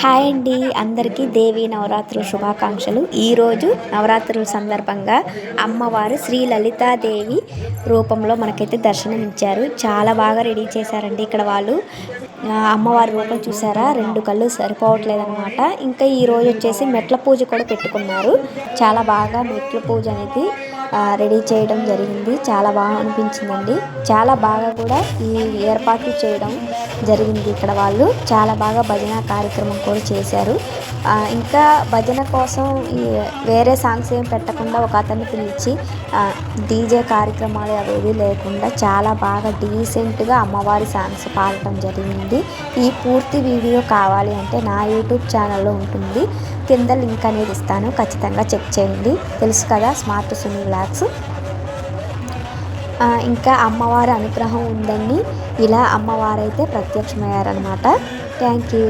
Hi అండి. అందరికీ దేవి నవరాత్రుల శుభాకాంక్షలు. ఈరోజు నవరాత్రుల సందర్భంగా అమ్మవారు శ్రీ లలితాదేవి రూపంలో మనకైతే దర్శనం ఇచ్చారు. చాలా బాగా రెడీ చేశారండి. ఇక్కడ వాళ్ళు అమ్మవారి రూపం చూసారా? రెండు కళ్ళు సరిపోవట్లేదు అనమాట ఇంకా ఈరోజు వచ్చేసి మెట్ల పూజ కూడా పెట్టుకున్నారు. చాలా బాగా మెట్ల పూజ అనేది రెడీ చేయడం జరిగింది. చాలా బాగా అనిపించిందండి. చాలా బాగా కూడా ఈ ఏర్పాట్లు చేయడం జరిగింది ఇక్కడ వాళ్ళు. చాలా బాగా భజన కార్యక్రమం కూడా చేశారు. ఇంకా భజన కోసం ఈ వేరే సాంగ్స్ ఏం పెట్టకుండా ఒక అతన్ని పిలిచి డీజే కార్యక్రమాలు అవేవి లేకుండా చాలా బాగా డీసెంట్గా అమ్మవారి సాంగ్స్ పాడటం జరిగింది. ఈ పూర్తి వీడియో కావాలి అంటే నా యూట్యూబ్ ఛానల్లో ఉంటుంది. కింద లింక్ అనేది ఇస్తాను. ఖచ్చితంగా చెక్ చేయండి. తెలుసు కదా స్మార్ట్ సునీ బ్లాగ్స్ ఇంకా అమ్మవారి అనుగ్రహం ఉందని ఇలా అమ్మవారైతే ప్రత్యక్షమయ్యారనమాట థ్యాంక్ యూ.